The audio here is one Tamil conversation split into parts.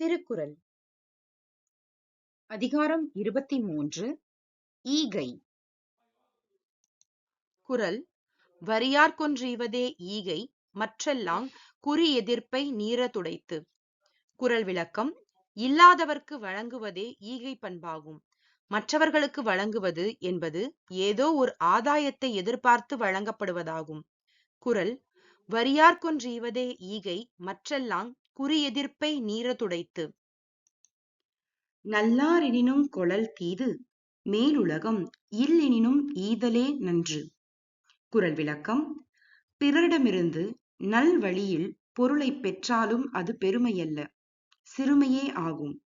திருக்குறள். அதிகாரம் இருபத்தி மூன்று ஈகை. குறள் வறியார்க்கொன்றீவதே ஈகை மற்றெல்லாம் குறி எதிர்ப்பை நீர துடைத்து குறள் விளக்கம் இல்லாதவர்க்கு வழங்குவதே ஈகை பண்பாகும். மற்றவர்களுக்கு வழங்குவது என்பது ஏதோ ஒரு ஆதாயத்தை எதிர்பார்த்து வழங்கப்படுவதாகும் குறள் வறியார்க்கொன்றீவதே ஈகை மற்றெல்லாம் குறி எதிர்ப்பை நல்லாரெனினும் கொளல் தீது மேலுலகம் இல்லெனினும் ஈதலே நன்று. குறள் விளக்கம் பிறரிடமிருந்து நல்வழியில் பொருளைப் பெற்றாலும் அது பெருமையல்ல சிறுமையே ஆகும்.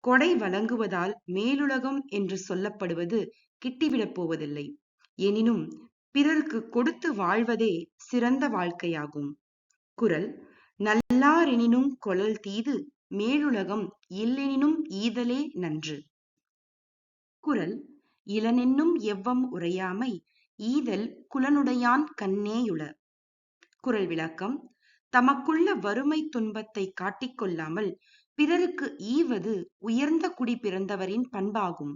கொடை வழங்குவதால் மேலுலகம் என்று சொல்லப்படுவது கிட்டிவிடப் போவதில்லை எனினும் பிறருக்கு கொடுத்து வாழ்வதே சிறந்த வாழ்க்கையாகும். குறள் நல்லாரெனினும் கொளல் தீது மேலுலகம் இல்லெனினும் ஈதலே நன்று. குறள் இளனென்னும் எவ்வம் உரையாமை ஈதல் குலனுடையான் கண்ணேயுள. குறள் விளக்கம் தமக்குள்ள வறுமை துன்பத்தை காட்டிக்கொள்ளாமல் பிறருக்கு ஈவது உயர்ந்த குடி பிறந்தவரின் பண்பாகும்.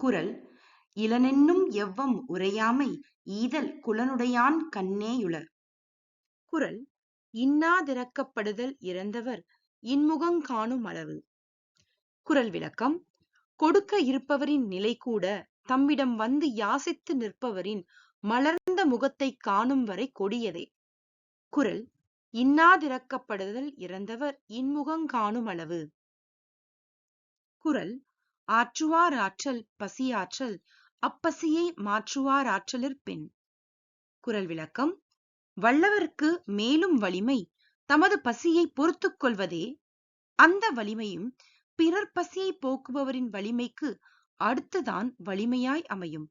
குறள் இளனென்னும் எவ்வம் உரையாமை ஈதல் குலனுடையான் கண்ணேயுள. குறள் இன்னாதிரக்கப்படுதல் இறந்தவர் இன்முகங் காணும் அளவு. குரல் விளக்கம் கொடுக்க இருப்பவரின் நிலை கூட தம்மிடம் வந்து யாசித்து நிற்பவரின் மலர்ந்த முகத்தை காணும் வரை கொடியதே. குரல் இன்னாதிரக்கப்படுதல் இறந்தவர் இன்முகங் காணும் அளவு. குரல் ஆற்றுவார் ஆற்றல் பசியாற்றல் அப்பசியை மாற்றுவார் ஆற்றலிற் பெண் குரல் விளக்கம் வல்லவர்க்கு மேலும் வலிமை தமது பசியை பொறுத்துக் கொள்வதே. அந்த வலிமையும் பிறர் பசியை போக்குபவரின் வலிமைக்கு அடுத்துதான் வலிமையாய் அமையும்.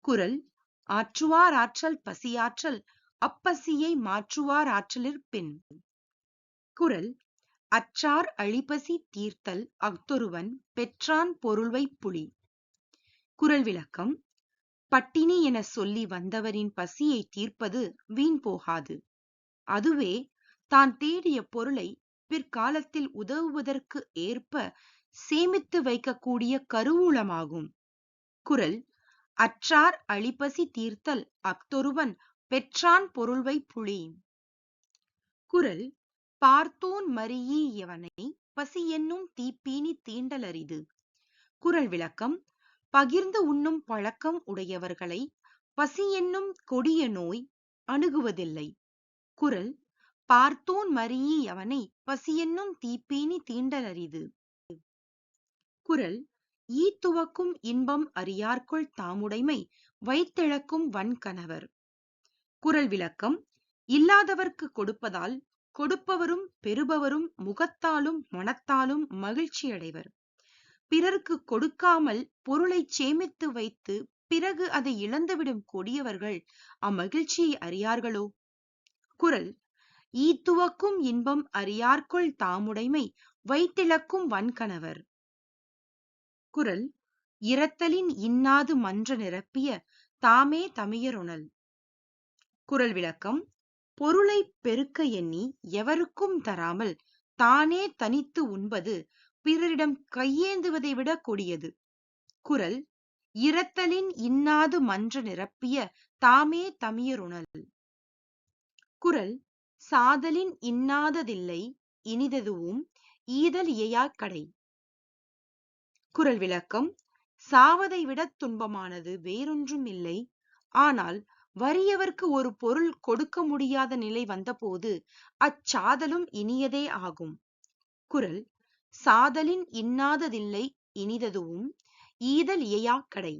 குரல் ஆற்றுவார் ஆற்றல் பசியாற்றல் அப்பசியை மாற்றுவார் ஆற்றலிற் பின். குரல் அச்சார் அழிபசி தீர்த்தல் அஃதொருவன் பெற்றான் பொருள்வைப் புலி. குரல் விளக்கம் பட்டினி என சொல்லி வந்தவரின் பசியை தீர்ப்பது வீண் போகாது. அதுவே தான் தேடிய பொருளை பிற்காலத்தில் உதவுவதற்கு ஏற்ப சேமித்து வைக்கக்கூடிய கருவூலமாகும். குறள் அற்றார் அழிப்பசி தீர்த்தல் அஃதொருவன் பெற்றான் பொருள்வை புலி குறள் பார்த்தோன் மறியி எவனை பசி என்னும் தீப்பீனி தீண்டலரிது குறள் விளக்கம் பகிர்ந்து உண்ணும் பழக்கம் உடையவர்களை பசி என்னும் கொடிய நோய் அணுகுவதில்லை. குரல் பார்த்தோன் மறியி அவனை பசி என்னும் தீப்பீனி தீண்டலரிது குரல் ஈ துவக்கும் இன்பம் அறியார்க்குள் தாமுடைமை வைத்திழக்கும் வன்கணவர் குரல் விளக்கம் இல்லாதவர்க்கு கொடுப்பதால் கொடுப்பவரும் பெறுபவரும் முகத்தாலும் மனத்தாலும் மகிழ்ச்சி அடைவர் பிறருக்கு கொடுக்காமல் பொருளை சேமித்து வைத்து பிறகு அதை இழந்துவிடும் கொடியவர்கள் அம்மகிழ்ச்சியை அறியார்களோ? குரல் ஈத்துவக்கும் இன்பம் அறியார்க்குள் தாமுடைமை வைத்திழக்கும் வன்கணவர் குரல் இரத்தலின் இன்னாது மன்ற நிரப்பிய தாமே தமியருணல் குரல் விளக்கம் பொருளை பெருக்க எண்ணி எவருக்கும் தராமல் தானே தனித்து உண்பது பிறரிடம் கையேந்துவதை விட கொடியது. குறள் இரத்தலின் இன்னாது மன்ற நிரப்பிய தாமே தமியருணல். குறள் சாதலின் இன்னாததில்லை இனிததுவும் ஈதல் இயையா கடை. குறள் விளக்கம் சாவதை விட துன்பமானது வேறொன்றும் இல்லை ஆனால் வறியவர்க்கு ஒரு பொருள் கொடுக்க முடியாத நிலை வந்தபோது அச்சாதலும் இனியதே ஆகும். குறள் சாதலின் இன்னாததில்லை இனிததுவும் ஈதல் இயையா கடை.